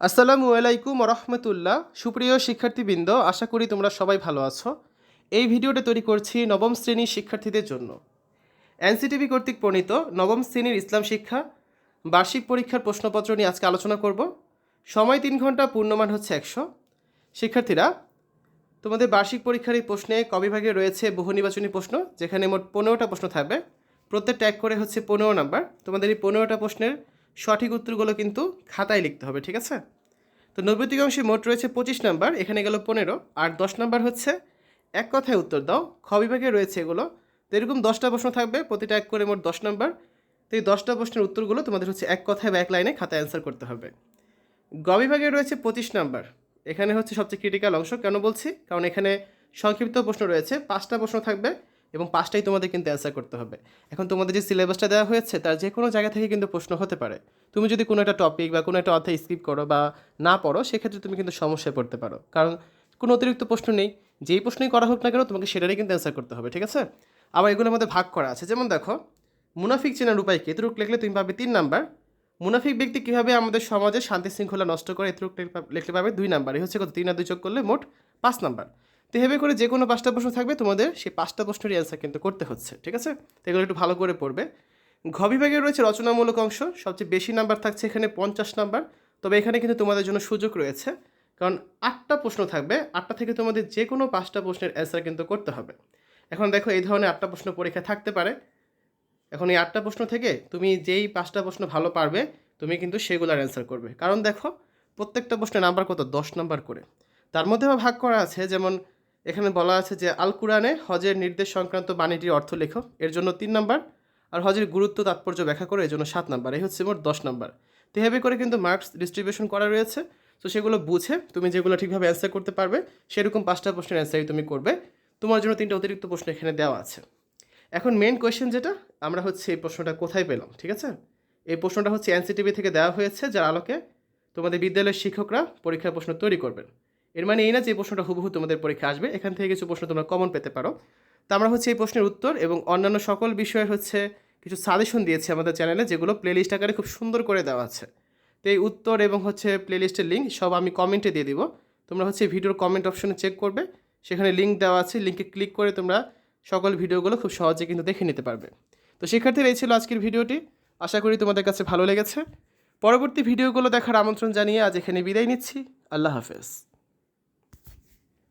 আসসালামু আলাইকুম রহমতুল্লাহ। সুপ্রিয় শিক্ষার্থীবৃন্দ, আশা করি তোমরা সবাই ভালো আছো। এই ভিডিওটা তৈরি করছি নবম শ্রেণির শিক্ষার্থীদের জন্য। এনসিটিভি কর্তৃক প্রণীত নবম শ্রেণির ইসলাম শিক্ষা, বার্ষিক পরীক্ষার প্রশ্নপত্র নিয়ে আজকে আলোচনা করব। সময় তিন ঘণ্টা, পূর্ণমান হচ্ছে একশো। শিক্ষার্থীরা, তোমাদের বার্ষিক পরীক্ষার এই প্রশ্নে কবিভাগে রয়েছে বহু নির্বাচনী প্রশ্ন, যেখানে মোট পনেরোটা প্রশ্ন থাকবে। প্রত্যেক ট্যাগ করে হচ্ছে পনেরো নাম্বার। তোমাদের এই পনেরোটা প্রশ্নের সঠিক উত্তরগুলো কিন্তু খাতায় লিখতে হবে, ঠিক আছে? তো নৈবেদিক অংশে মোট রয়েছে পঁচিশ নাম্বার, এখানে গেল পনেরো, আর দশ নাম্বার হচ্ছে এক কথায় উত্তর দাও, খ বিভাগে রয়েছে এগুলো। তো এরকম দশটা প্রশ্ন থাকবে, প্রতিটা এক করে মোট দশ নাম্বার। তো এই দশটা প্রশ্নের উত্তরগুলো তোমাদের হচ্ছে এক কথায় বা এক লাইনে খাতায় অ্যান্সার করতে হবে। গ বিভাগে রয়েছে পঁচিশ নাম্বার, এখানে হচ্ছে সবচেয়ে ক্রিটিক্যাল অংশ, কেন বলছি? কারণ এখানে সংক্ষিপ্ত প্রশ্ন রয়েছে, পাঁচটা প্রশ্ন থাকবে। এবং পাঁচটাই তোমাদের কিন্তু অ্যান্সার করতে হবে। এখন তোমাদের যে সিলেবাসটা দেওয়া হয়েছে, তার যে কোনো জায়গা থেকে কিন্তু প্রশ্ন হতে পারে। তুমি যদি কোনো একটা টপিক বা কোনো একটা অধ্যায় স্কিপ করো বা না পড়ো, সেক্ষেত্রে তুমি কিন্তু সমস্যায় পড়তে পারো। কারণ কোনো অতিরিক্ত প্রশ্ন নেই। যেই প্রশ্নই করা হোক না কেন, তোমাকে সেটারই কিন্তু অ্যান্সার করতে হবে, ঠিক আছে? আবার এগুলোর মধ্যে ভাগ করা আছে। যেমন দেখো, মুনাফিক চেনার উপায় কি? এতটুক লিখলে তুমি পাবে তিন নাম্বার। মুনাফিক ব্যক্তি কীভাবে আমাদের সমাজে শান্তি শৃঙ্খলা নষ্ট করে এতটুক লিখলে পাবে দুই নাম্বার। এই হচ্ছে কত? তিন আর দুই যোগ করলে মোট পাঁচ নাম্বার। তো এভাবে করে যে কোনো পাঁচটা প্রশ্ন থাকবে, তোমাদের সেই পাঁচটা প্রশ্নেরই অ্যান্সার কিন্তু করতে হচ্ছে, ঠিক আছে? এগুলো একটু ভালো করে পড়বে। ঘ বিভাগে রয়েছে রচনামূলক অংশ, সবচেয়ে বেশি নাম্বার থাকছে এখানে পঞ্চাশ নাম্বার তবে এখানে কিন্তু তোমাদের জন্য সুযোগ রয়েছে, কারণ আটটা প্রশ্ন থাকবে, আটটা থেকে তোমাদের যে কোনো পাঁচটা প্রশ্নের অ্যান্সার কিন্তু করতে হবে। এখন দেখো এই ধরনের আটটা প্রশ্ন পরীক্ষা থাকতে পারে। এখন এই আটটা প্রশ্ন থেকে তুমি যেই পাঁচটা প্রশ্ন ভালো পারবে, তুমি কিন্তু সেগুলোর অ্যান্সার করবে। কারণ দেখো, প্রত্যেকটা প্রশ্নের নাম্বার কত? দশ নাম্বার করে। তার মধ্যে ভাগ করা আছে, যেমন এখানে বলা আছে যে আল কুরআনে হজের নির্দেশ সংক্রান্ত বাণীটির অর্থ লেখো। এর জন্য তিন নাম্বার। আর হজের গুরুত্ব তাৎপর্য ব্যাখ্যা করে, এর জন্য সাত নাম্বার। এই হচ্ছে মোট দশ নাম্বার। তো এভাবে করে কিন্তু মার্কস ডিস্ট্রিবিউশন করা রয়েছে। তো সেগুলো বুঝে তুমি যেগুলো ঠিকভাবে অ্যান্সার করতে পারবে, সেরকম পাঁচটা প্রশ্নের অ্যান্সারই তুমি করবে। তোমার জন্য তিনটা অতিরিক্ত প্রশ্ন এখানে দেওয়া আছে। এখন মেন কোয়েশ্চেন যেটা, আমরা হচ্ছে এই প্রশ্নটা কোথায় পেলাম, ঠিক আছে? এই প্রশ্নটা হচ্ছে এনসিটিভি থেকে দেওয়া হয়েছে, যার আলোকে তোমাদের বিদ্যালয়ের শিক্ষকরা পরীক্ষার প্রশ্ন তৈরি করবেন। এর মানে এই না যে প্রশ্নটা হুবহু তোমাদের পরীক্ষা আসবে, এখান থেকে কিছু প্রশ্ন তোমরা কমন পেতে পারো। তো আমরা হচ্ছে এই প্রশ্নের উত্তর এবং অন্যান্য সকল বিষয়ের হচ্ছে কিছু সাজেশন দিয়েছি আমাদের চ্যানেলে যেগুলো প্লেলিস্ট আকারে খুব সুন্দর করে দেওয়া আছে। তো এই উত্তর এবং হচ্ছে প্লেলিস্টের লিঙ্ক সব আমি কমেন্টে দিয়ে দিব। তোমরা হচ্ছে ভিডিওর কমেন্ট অপশনে চেক করবে। সেখানে লিঙ্ক দেওয়া আছে লিঙ্কে ক্লিক করে তোমরা সকল ভিডিওগুলো খুব সহজে কিন্তু দেখে নিতে পারবে। তো শিক্ষার্থীরা, এই ছিল আজকের ভিডিওটি। আশা করি তোমাদের কাছে ভালো লেগেছে। পরবর্তী ভিডিওগুলো দেখার আমন্ত্রণ জানিয়ে আজ এখানে বিদায় নিচ্ছি। আল্লাহ হাফেজ।